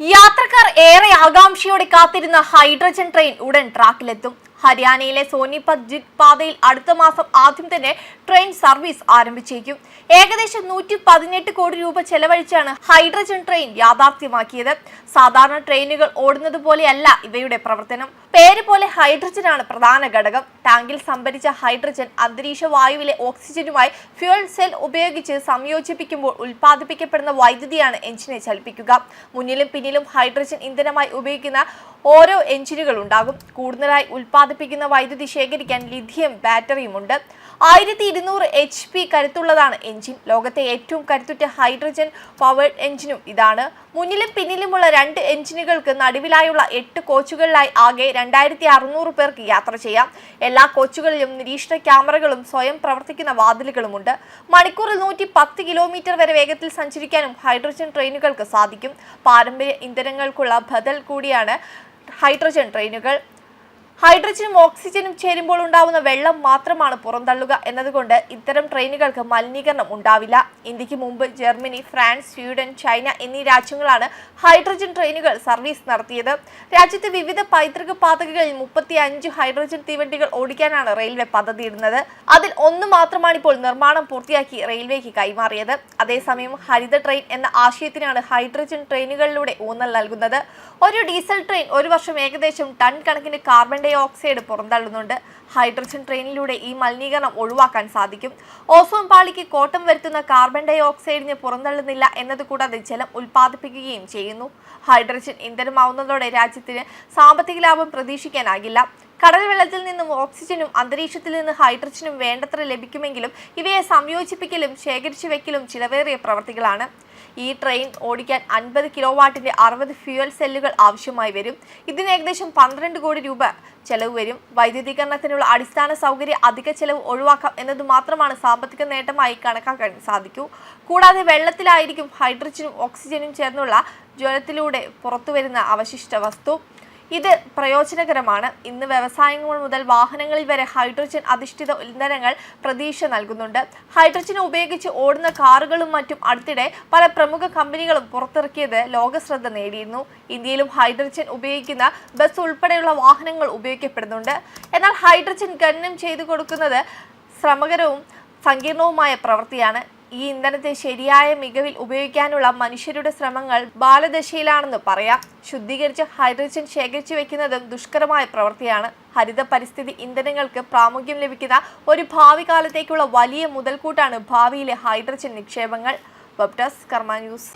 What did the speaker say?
യാത്രക്കാർ ഏറെ ആകാംക്ഷയോടെ കാത്തിരുന്ന ഹൈഡ്രജൻ ട്രെയിൻ ഉടൻ ട്രാക്കിലെത്തും. ഹരിയാനയിലെ സോനിപത് ജിത് പാതയിൽ അടുത്ത മാസം ആദ്യം തന്നെ ട്രെയിൻ സർവീസ് ആരംഭിച്ചേക്കും. ഏകദേശം നൂറ്റി പതിനെട്ട് കോടി രൂപ ചെലവഴിച്ചാണ് ഹൈഡ്രജൻ ട്രെയിൻ യാഥാർത്ഥ്യമാക്കിയത്. സാധാരണ ട്രെയിനുകൾ ഓടുന്നത് പോലെയല്ല ഇവയുടെ പ്രവർത്തനം. പേര് പോലെ ഹൈഡ്രജൻ ആണ് പ്രധാന ഘടകം. ടാങ്കിൽ സംഭരിച്ച ഹൈഡ്രജൻ അന്തരീക്ഷ വായുവിലെ ഓക്സിജനുമായി ഫ്യൂൽ സെൽ ഉപയോഗിച്ച് സംയോജിപ്പിക്കുമ്പോൾ ഉൽപ്പാദിപ്പിക്കപ്പെടുന്ന വൈദ്യുതിയാണ് എഞ്ചിനെ ചലിപ്പിക്കുക. മുന്നിലും പിന്നിലും ഹൈഡ്രജൻ ഇന്ധനമായി ഉപയോഗിക്കുന്ന ഓരോ എഞ്ചിനുകൾ ഉണ്ടാകും. കൂടുതലായി ഉൽപ്പാദിപ്പിക്കുന്ന വൈദ്യുതി ശേഖരിക്കാൻ ലിഥിയം ബാറ്ററിയുമുണ്ട്. ആയിരത്തി ഇരുന്നൂറ് എച്ച് പി കരുത്തുള്ളതാണ് എഞ്ചിൻ ലോകത്തെ ഏറ്റവും കരുത്തുറ്റ ഹൈഡ്രജൻ പവേർഡ് എഞ്ചിനും ഇതാണ്. മുന്നിലും പിന്നിലുമുള്ള രണ്ട് എഞ്ചിനുകൾക്ക് നടുവിലായുള്ള എട്ട് കോച്ചുകളിലായി ആകെ രണ്ടായിരത്തി അറുന്നൂറ് പേർക്ക് യാത്ര ചെയ്യാം. എല്ലാ കോച്ചുകളിലും നിരീക്ഷണ ക്യാമറകളും സ്വയം പ്രവർത്തിക്കുന്ന വാതിലുകളുമുണ്ട്. മണിക്കൂറിൽ നൂറ്റി പത്ത് കിലോമീറ്റർ വരെ വേഗത്തിൽ സഞ്ചരിക്കാനും ഹൈഡ്രജൻ ട്രെയിനുകൾക്ക് സാധിക്കും. പാരമ്പര്യ ഇന്ധനങ്ങൾക്കുള്ള ബദൽ കൂടിയാണ് ഹൈഡ്രജൻ ട്രെയിനുകൾ. ഹൈഡ്രജനും ഓക്സിജനും ചേരുമ്പോൾ ഉണ്ടാവുന്ന വെള്ളം മാത്രമാണ് പുറന്തള്ളുക എന്നതുകൊണ്ട് ഇത്തരം ട്രെയിനുകൾക്ക് മലിനീകരണം ഉണ്ടാവില്ല. ഇന്ത്യയ്ക്ക് മുമ്പ് ജർമ്മനി ഫ്രാൻസ് സ്വീഡൻ ചൈന എന്നീ രാജ്യങ്ങളാണ് ഹൈഡ്രജൻ ട്രെയിനുകൾ സർവീസ് നടത്തിയത്. രാജ്യത്തെ വിവിധ പൈതൃക പാതകളിൽ മുപ്പത്തി അഞ്ച് ഹൈഡ്രജൻ തീവണ്ടികൾ ഓടിക്കാനാണ് റെയിൽവേ പദ്ധതി പദ്ധതിയിടുന്നത്. അതിൽ ഒന്ന് മാത്രമാണ് ഇപ്പോൾ നിർമ്മാണം പൂർത്തിയാക്കി റെയിൽവേക്ക് കൈമാറിയത്. അതേസമയം ഹരിത ട്രെയിൻ എന്ന ആശയത്തിനാണ് ഹൈഡ്രജൻ ട്രെയിനുകളിലൂടെ ഊന്നൽ നൽകുന്നത്. ഒരു ഡീസൽ ട്രെയിൻ ഒരു വർഷം ഏകദേശം ടൺ കണക്കിന് കാർബൺ ഡൈ ഓക്സൈഡ് പുറന്തള്ളുന്നുണ്ട്. ഹൈഡ്രജൻ ട്രെയിനിലൂടെ ഈ മലിനീകരണം ഒഴിവാക്കാൻ സാധിക്കും. ഓസോൺ പാളിക്ക് കോട്ടം വരുത്തുന്ന കാർബൺ ഡൈ ഓക്സൈഡിന് പുറന്തള്ളുന്നില്ല എന്നത് കൂടാതെ ജലം ഉൽപ്പാദിപ്പിക്കുകയും ചെയ്യുന്നു. ഹൈഡ്രജൻ ഇന്ധനമാവുന്നതോടെ രാജ്യത്തിന് സാമ്പത്തിക ലാഭം പ്രതീക്ഷിക്കാനാകില്ല. കടൽ വെള്ളത്തിൽ നിന്നും ഓക്സിജനും അന്തരീക്ഷത്തിൽ നിന്ന് ഹൈഡ്രജനും വേണ്ടത്ര ലഭിക്കുമെങ്കിലും ഇവയെ സംയോജിപ്പിക്കലും ശേഖരിച്ചു വെക്കലും ചിലവേറിയ പ്രവർത്തികളാണ്. ഈ ട്രെയിൻ ഓടിക്കാൻ അൻപത് കിലോ വാട്ടിന്റെ അറുപത് ഫ്യൂവൽ സെല്ലുകൾ ആവശ്യമായി വരും. ഇതിന് ഏകദേശം പന്ത്രണ്ട് കോടി രൂപ ചെലവ് വരും. വൈദ്യുതീകരണത്തിനുള്ള അടിസ്ഥാന സൗകര്യ അധിക ചെലവ് ഒഴിവാക്കാം എന്നത് മാത്രമാണ് സാമ്പത്തിക നേട്ടമായി കണക്കാക്കാൻ സാധിക്കൂ. കൂടാതെ വെള്ളത്തിലായിരിക്കും ഹൈഡ്രജനും ഓക്സിജനും ചേർന്നുള്ള ജ്വലത്തിലൂടെ പുറത്തുവരുന്ന അവശിഷ്ട വസ്തു. ഇത് പ്രയോജനകരമാണ്. ഇന്ന് വ്യവസായങ്ങൾ മുതൽ വാഹനങ്ങളിൽ വരെ ഹൈഡ്രജൻ അധിഷ്ഠിത ഇന്ധനങ്ങൾ പ്രതീക്ഷ നൽകുന്നുണ്ട്. ഹൈഡ്രജൻ ഉപയോഗിച്ച് ഓടുന്ന കാറുകളും മറ്റും അടുത്തിടെ പല പ്രമുഖ കമ്പനികളും പുറത്തിറക്കിയത് ലോകശ്രദ്ധ നേടിയിരുന്നു. ഇന്ത്യയിലും ഹൈഡ്രജൻ ഉപയോഗിക്കുന്ന ബസ് ഉൾപ്പെടെയുള്ള വാഹനങ്ങൾ ഉപയോഗിക്കപ്പെടുന്നുണ്ട്. എന്നാൽ ഹൈഡ്രജൻ ഖനനം ചെയ്തു കൊടുക്കുന്നത് ശ്രമകരവും സങ്കീർണവുമായ പ്രവൃത്തിയാണ്. ഈ ഇന്ധനത്തെ ശരിയായ മികവിൽ ഉപയോഗിക്കാനുള്ള മനുഷ്യരുടെ ശ്രമങ്ങൾ ബാലദശയിലാണെന്ന് പറയാം. ശുദ്ധീകരിച്ച ഹൈഡ്രജൻ ശേഖരിച്ചു വെക്കുന്നതും ദുഷ്കരമായ പ്രവൃത്തിയാണ്. ഹരിത പരിസ്ഥിതി ഇന്ധനങ്ങൾക്ക് പ്രാമുഖ്യം ലഭിക്കുന്ന ഒരു ഭാവി കാലത്തേക്കുള്ള വലിയ മുതൽക്കൂട്ടാണ് ഭാവിയിലെ ഹൈഡ്രജൻ നിക്ഷേപങ്ങൾ. Web desk Karma news.